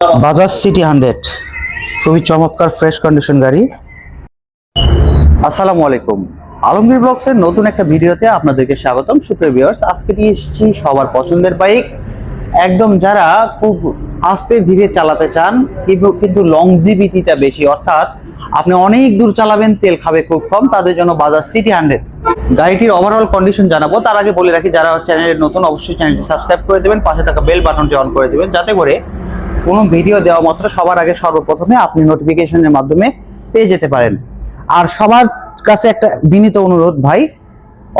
Bajaj CT hundred খুবই চমৎকার fresh condition গাড়ি। আসসালামু আলাইকুম। আলমগীর ব্লগসের নতুন একটা ভিডিওতে আপনাদেরকে স্বাগতম। সুপ্রিয় ভিউয়ার্স আজকে নিয়ে এসেছি সবার পছন্দের বাইক একদম যারা খুব আস্তে ধীরে চালাতে চান, কিন্তু কিন্তু লংজিভিটিটা বেশি, অর্থাৎ আপনি অনেক দূর চালাবেন, তেল খাবে খুব কম, তাদের জন্য বাজাজ সিটি হান্ড্রেড গাড়িটির ওভারঅল কন্ডিশন জানাব। তার আগে বলে রাখি, যারা চ্যানেলের নতুন, অবশ্যই চ্যানেলটি সাবস্ক্রাইব করে দেবেন, পাশে থাকা বেল বাটনটি অন করে দেবেন, যাতে করে কোনো ভিডিও দেওয়া মাত্র সবার আগে সর্বপ্রথমে আপনি নোটিফিকেশনের মাধ্যমে পেয়ে যেতে পারেন। আর সবার কাছে একটা বিনীত অনুরোধ ভাই,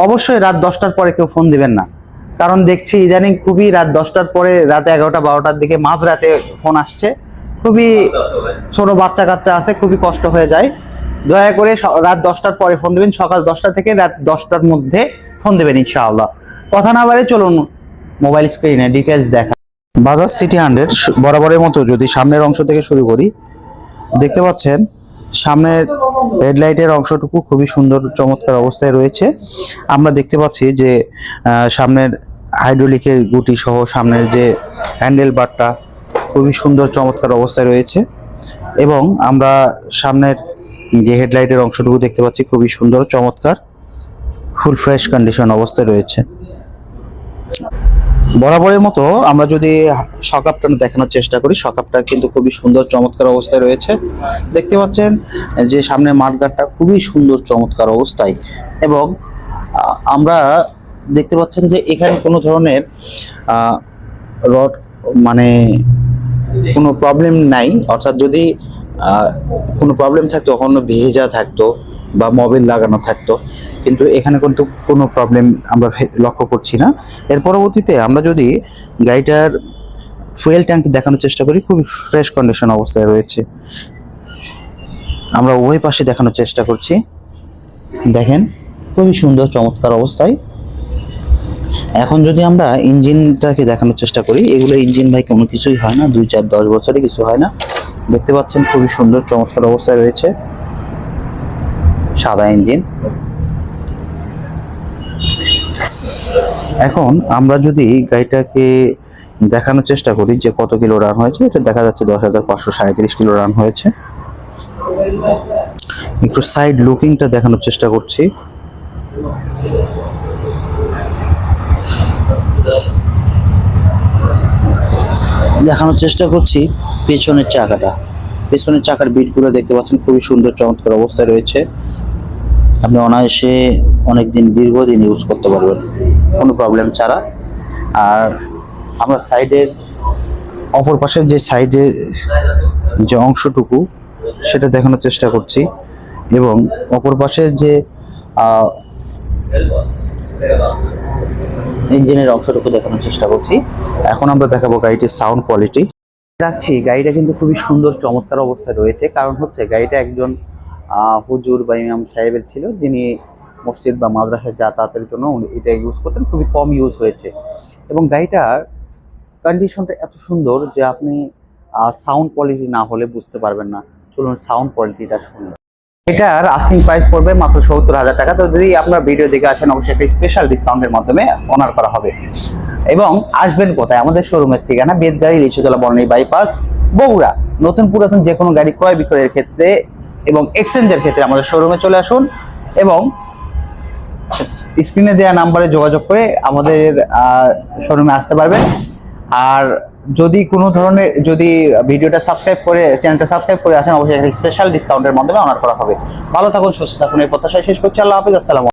অবশ্যই রাত দশটার পরে কেউ ফোন দিবেন না। কারণ দেখছি ইদানিং খুবই রাত দশটার পরে রাত এগারোটা বারোটার দিকে মাঝরাতে ফোন আসছে। খুবই ছোট বাচ্চা কাচ্চা আছে, খুবই কষ্ট হয়ে যায়। দয়া করে রাত দশটার পরে ফোন দেবেন, সকাল দশটা থেকে রাত দশটার মধ্যে ফোন দেবেন ইনশাআল্লাহ। কথা না বাড়ে চলুন মোবাইল স্ক্রিনে ডিটেলস দেখা বাজাজ সিটি হান্ড্রেড বরাবরের মতো যদি সামনের অংশ থেকে শুরু করি, দেখতে পাচ্ছেন সামনের হেডলাইটের অংশটুকু খুবই সুন্দর চমৎকার অবস্থায় রয়েছে। আমরা দেখতে পাচ্ছি যে সামনের হাইড্রোলিকের গুটি সহ সামনের যে হ্যান্ডেল বারটা খুবই সুন্দর চমৎকার অবস্থায় রয়েছে এবং আমরা সামনের যে হেডলাইটের অংশটুকু দেখতে পাচ্ছি খুবই সুন্দর, চমৎকার ফুল ফ্রেশ কন্ডিশন অবস্থায় রয়েছে। বরাবরের মতো আমরা যদি সকাপটা দেখানোর চেষ্টা করি সকাপটা কিন্তু খুবই সুন্দর, চমৎকার অবস্থায় রয়েছে। দেখতে পাচ্ছেন যে সামনে মাঠগাটটা খুবই সুন্দর, চমৎকার অবস্থায়। এবং আমরা দেখতে পাচ্ছেন যে এখানে কোনো ধরনের রড মানে কোনো প্রবলেম নাই। অর্থাৎ যদি কোনো প্রবলেম থাকতো, কখনো ভেজা থাকতো বা মোবিল লাগানো থাকতো। কিন্তু এখানে কিন্তু কোনো প্রবলেম আমরা লক্ষ্য করছি না। এর পরবর্তীতে আমরা যদি গাড়িটার ফুয়েল ট্যাঙ্ক দেখানোর চেষ্টা করি, খুবই ফ্রেশ কন্ডিশন অবস্থায় রয়েছে। আমরা উভয় পাশে দেখানোর চেষ্টা করছি। দেখেন, খুবই সুন্দর, চমৎকার অবস্থায়। এখন যদি আমরা ইঞ্জিনটাকে দেখানোর চেষ্টা করি, এগুলো ইঞ্জিন ভাই কোনো কিছুই হয় না, দুই চার দশ বছরে কিছু হয় না। দেখতে পাচ্ছেন খুবই সুন্দর, চমৎকার অবস্থায় রয়েছে। সাদা ইঞ্জিন। এখন আমরা যদি গাড়িটাকে দেখানোর চেষ্টা করি যে কত কিলো রান হয়েছে, এটা দেখা যাচ্ছে দশ হাজার পাঁচশো সাঁত্রিশ কিলো রান হয়েছে। একটু সাইড লুকিংটা দেখানোর চেষ্টা করছি। দেখানোর চেষ্টা করছি পেছনের চাকাটা। পেছনের চাকার বিটগুলো দেখতে পাচ্ছেন, খুবই সুন্দর, চমৎকার অবস্থায় রয়েছে। আপনি অনায়াসে অনেকদিন, দীর্ঘদিন ইউজ করতে পারবেন, কোনো প্রবলেম ছাড়া। আর আমরা সাইডের অপর পাশের যে সাইডের যে অংশটুকু, সেটা দেখানোর চেষ্টা করছি। এবং অপর পাশের যে ইঞ্জিনের অংশটুকু দেখানোর চেষ্টা করছি। এখন আমরা দেখাবো গাড়িটির সাউন্ড কোয়ালিটি রাখছি গাড়িটা কিন্তু খুবই সুন্দর, চমৎকার অবস্থায় রয়েছে। কারণ হচ্ছে গাড়িটা একজন হুজুর বা ইমাম সাহেবের ছিল, যিনি মসজিদ বা মাদ্রাসায় যাতায়াতের জন্য এটা ইউজ করতেন, খুবই কম ইউজ হয়েছে। এবং গাড়িটার কন্ডিশনটা এত সুন্দর যে আপনি সাউন্ড কোয়ালিটি না হলে বুঝতে পারবেন না। চলুন সাউন্ড কোয়ালিটিটা শুনুন এটার আস্কিং প্রাইস পড়বে মাত্র সত্তর হাজার টাকা। তো যদি আপনার ভিডিও দেখে আসেন, অবশ্যই একটা স্পেশাল ডিসকাউন্টের মাধ্যমে অনার করা হবে। এবং আসবেন কোথায়? আমাদের শোরুমের ঠিকানা বেদগাড়ি লিচুতলা বর্ণী বাইপাস বগুড়া। নতুন পুরাতন যে কোনো গাড়ি ক্রয় বিক্রয়ের ক্ষেত্রে এবং এক্সচেঞ্জের ক্ষেত্রে আমাদের শোরুমে চলে আসুন এবং স্ক্রিনে দেওয়া নাম্বারে যোগাযোগ করে আমাদের শোরুমে আসতে পারবেন। আর যদি কোনো ধরনের, যদি ভিডিওটা সাবস্ক্রাইব করে চ্যানেলটা সাবস্ক্রাইব করে আসেন অবশ্যই একটা স্পেশাল ডিসকাউন্টের মাধ্যমে অনার করা হবে। ভালো থাকুন, সুস্থ থাকুন, এই প্রত্যাশায় শেষ করছি। আল্লাহ হাফিজ, আসসালাম